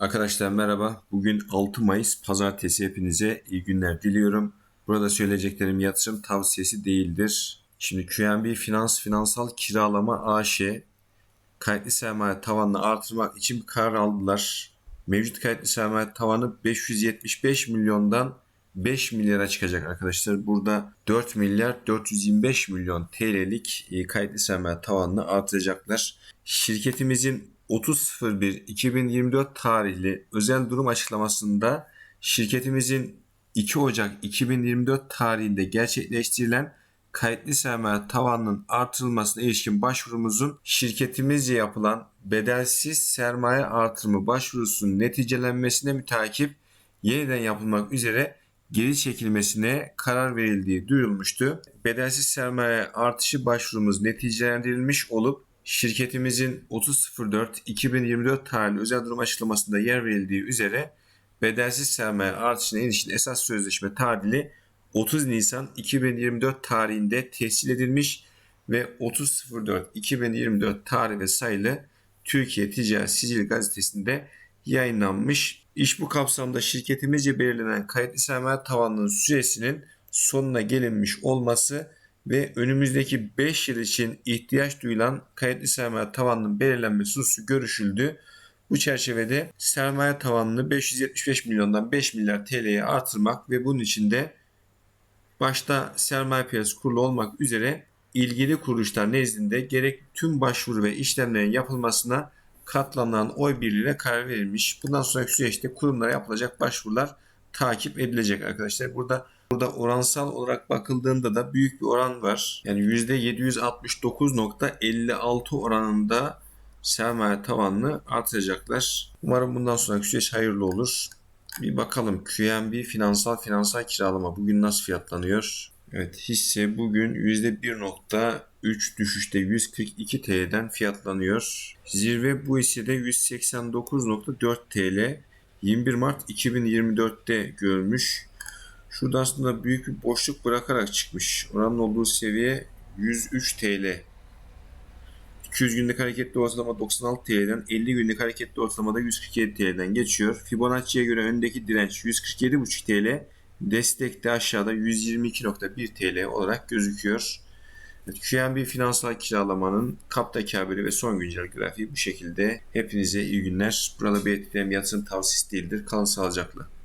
Arkadaşlar merhaba. Bugün 6 Mayıs Pazartesi. Hepinize iyi günler diliyorum. Burada söyleyeceklerim yatırım tavsiyesi değildir. Şimdi QNB Finans Finansal Kiralama AŞ kayıtlı sermaye tavanını artırmak için bir karar aldılar. Mevcut kayıtlı sermaye tavanı 575 milyondan 5 milyara çıkacak arkadaşlar. Burada 4 milyar 425 milyon TL'lik e, kayıtlı sermaye tavanını artıracaklar. Şirketimizin 30.01.2024 tarihli özel durum açıklamasında şirketimizin 2 Ocak 2024 tarihinde gerçekleştirilen kayıtlı sermaye tavanının artırılmasına ilişkin başvurumuzun şirketimizce yapılan bedelsiz sermaye artırımı başvurusunun neticelenmesine mütakip yeniden yapılmak üzere geri çekilmesine karar verildiği duyurulmuştu. Bedelsiz sermaye artışı başvurumuz neticelendirilmiş olup şirketimizin 30.04.2024 tarihli özel durum açıklamasında yer verildiği üzere bedelsiz sermaye artışına ilişkin esas sözleşme tadili 30 Nisan 2024 tarihinde tescil edilmiş ve 30.04.2024 tarih ve sayılı Türkiye Ticaret Sicil Gazetesi'nde yayınlanmış. İş bu kapsamda şirketimizce belirlenen kayıtlı sermaye tavanının süresinin sonuna gelinmiş olması ve önümüzdeki 5 yıl için ihtiyaç duyulan kayıtlı sermaye tavanının belirlenmesi hususu görüşüldü. Bu çerçevede sermaye tavanını 575 milyondan 5 milyar TL'ye artırmak ve bunun için de başta sermaye piyasası kurulu olmak üzere ilgili kuruluşlar nezdinde gerek tüm başvuru ve işlemlerin yapılmasına katlanılan oy birliğiyle karar verilmiş. Bundan sonraki süreçte kurumlara yapılacak başvurular takip edilecek arkadaşlar. Burada burada oransal olarak bakıldığında da büyük bir oran var. Yani %769.56 oranında sermaye tavanını artıracaklar. Umarım bundan sonraki süreç hayırlı olur. Bir bakalım QNB finansal finansal kiralama bugün nasıl fiyatlanıyor? Evet hisse bugün %1.3 düşüşte 142 TL'den fiyatlanıyor. Zirve bu hissede 189.4 TL 21 Mart 2024'te görmüş. Şurada aslında büyük bir boşluk bırakarak çıkmış. Oranın olduğu seviye 103 TL. 200 günlük hareketli ortalama 96 TL'den 50 günlük hareketli ortalamada 147 TL'den geçiyor. Fibonacci'ye göre öndeki direnç 147,5 TL. Destek de aşağıda 122.1 TL olarak gözüküyor. Evet, QNB finansal kiralamanın kapta kabiri ve son güncel grafiği bu şekilde. Hepinize iyi günler. Burada belirttiğim yatırım tavsiyesi değildir. Kalın sağlıcakla.